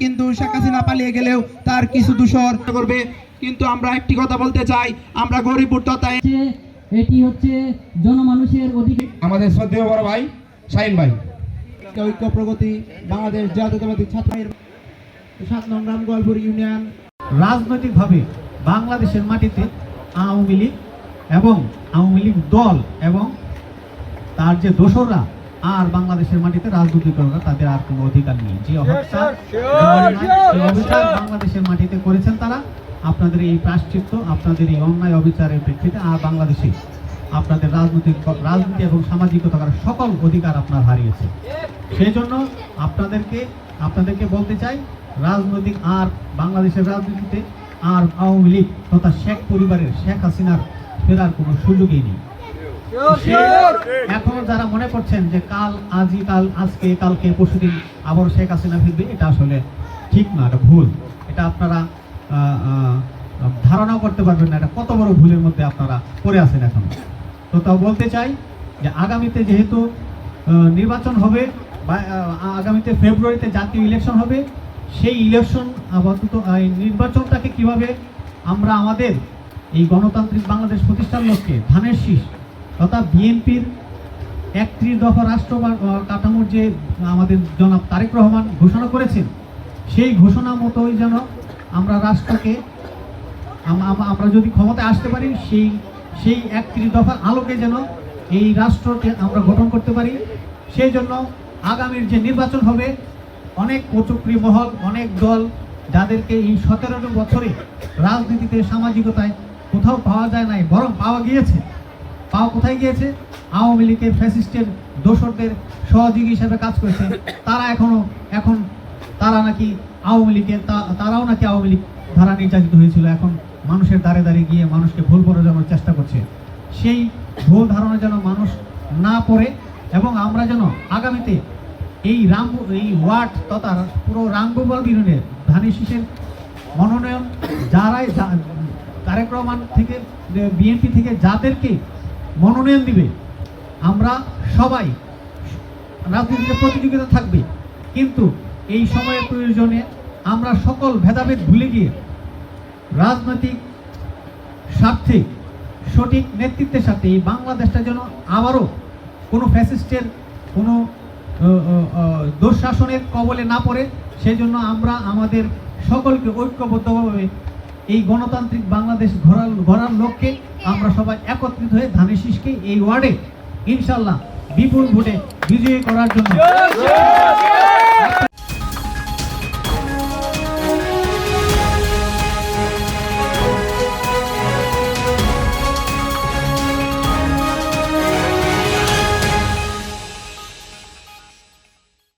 কিন্তু শেখ হাসিনা পালিয়ে গেলেও তার কিছু দূষর করবে। কিন্তু আমরা একটি কথা বলতে চাই আমরা গরিব তথা এটি হচ্ছে জনমানুষের অধিকার। আমাদের শ্রদ্ধেয় বড় ভাই শাহিন ভাই। ঐক্য প্রগতি বাংলাদেশ জাতীয়তাবাদী ছাত্র সাত নং রামগোয়ালপুর ইউনিয়ন। রাজনৈতিকভাবে বাংলাদেশের মাটিতে আওয়ামী লীগ এবং আওয়ামী লীগ দল এবং তার যে দোসররা আর বাংলাদেশের মাটিতে রাজনীতি করার তাদের আর কোনো অধিকার নেই। যে অবিচার বাংলাদেশের মাটিতে করেছেন তারা। আপনাদের এই প্রাশ্চিত্য আপনাদের এই অন্যায় অবিচারের প্রেক্ষিতে আর বাংলাদেশে আপনাদের রাজনৈতিক রাজনীতি এবং সামাজিকতার সকল অধিকার আপনার হারিয়েছে। সেই জন্য আপনাদেরকে আপনাদেরকে বলতে চাই রাজনৈতিক আর বাংলাদেশের রাজনীতিতে আর আওয়ামী লীগ তথা শেখ পরিবারের শেখ হাসিনার ফেরার কোনো সুযোগই নেই। এখনও যারা মনে করছেন যে কাল আজই কাল আজকে, কালকে পরশুদিন আবার শেখ হাসিনা ফিরবে, এটা আসলে ঠিক না, এটা ভুল। এটা আপনারা ধারণাও করতে পারবেন না, এটা কত বড় ভুলের মধ্যে আপনারা পড়ে আছেন এখন। তো তাও বলতে চাই যে আগামীতে যেহেতু নির্বাচন হবে, বা আগামীতে ফেব্রুয়ারিতে জাতীয় ইলেকশন হবে, সেই ইলেকশন আপাতত এই নির্বাচনটাকে কীভাবে আমরা আমাদের এই গণতান্ত্রিক বাংলাদেশ প্রতিষ্ঠার লক্ষ্যে ধানের শীষ তথা বিএনপির একত্রিশ দফা রাষ্ট্র কাঠামোর যে আমাদের জনাব তারেক রহমান ঘোষণা করেছেন, সেই ঘোষণা মতোই যেন আমরা রাষ্ট্রকে, আম- আম- আমরা যদি ক্ষমতায় আসতে পারি, সেই সেই একত্রিশ দফার আলোকে যেন এই রাষ্ট্রকে আমরা গঠন করতে পারি। সেই জন্য আগামীর যে নির্বাচন হবে, অনেক কচুকরি মহল, অনেক দল যাদেরকে এই সতেরোটি বছরে রাজনীতিতে সামাজিকতায় কোথাও পাওয়া যায় নাই, বরং পাওয়া গিয়েছে। পাওয়া কোথায় গিয়েছে? আওয়ামী লীগের ফ্যাসিস্টের দোসরদের সহযোগী হিসেবে কাজ করেছে। তারা এখনও, এখন তারা নাকি আওয়ামী লীগের তারাও নাকি আওয়ামী লীগ ধারা নির্যাতিত হয়েছিল। এখন মানুষের দ্বারে দ্বারে গিয়ে মানুষকে ভুল বোঝানোর চেষ্টা করছে। সেই ভুল ধারণা যেন মানুষ না পড়ে এবং আমরা যেন আগামীতে এই রাম, এই ওয়ার্ড তথা পুরো রামগোপাল বিরুদ্ধে ধানের শীষের মনোনয়ন যারাই তারেক রহমান থেকে, বিএনপি থেকে যাদেরকে মনোনয়ন দিবে। আমরা সবাই রাজনীতিতে প্রতিযোগিতা থাকবে। কিন্তু এই সময়ের প্রয়োজনে আমরা সকল ভেদাভেদ ভুলে গিয়ে রাজনৈতিক স্বার্থে, সঠিক নেতৃত্বের সাথে এই বাংলাদেশটা যেন আবারও কোনো ফ্যাসিস্টের, কোনো দুঃশাসনের কবলে না পড়ে সেই জন্য আমরা আমাদের সকলকে ঐক্যবদ্ধভাবে এই গণতান্ত্রিক বাংলাদেশ ঘোরার ঘোরার লক্ষ্যে আমরা সবাই একত্রিত হয়ে ধানের শীষকে এই ওয়ার্ডে ইনশাল্লাহ বিপুল ভোটে বিজয়ী করার জন্য।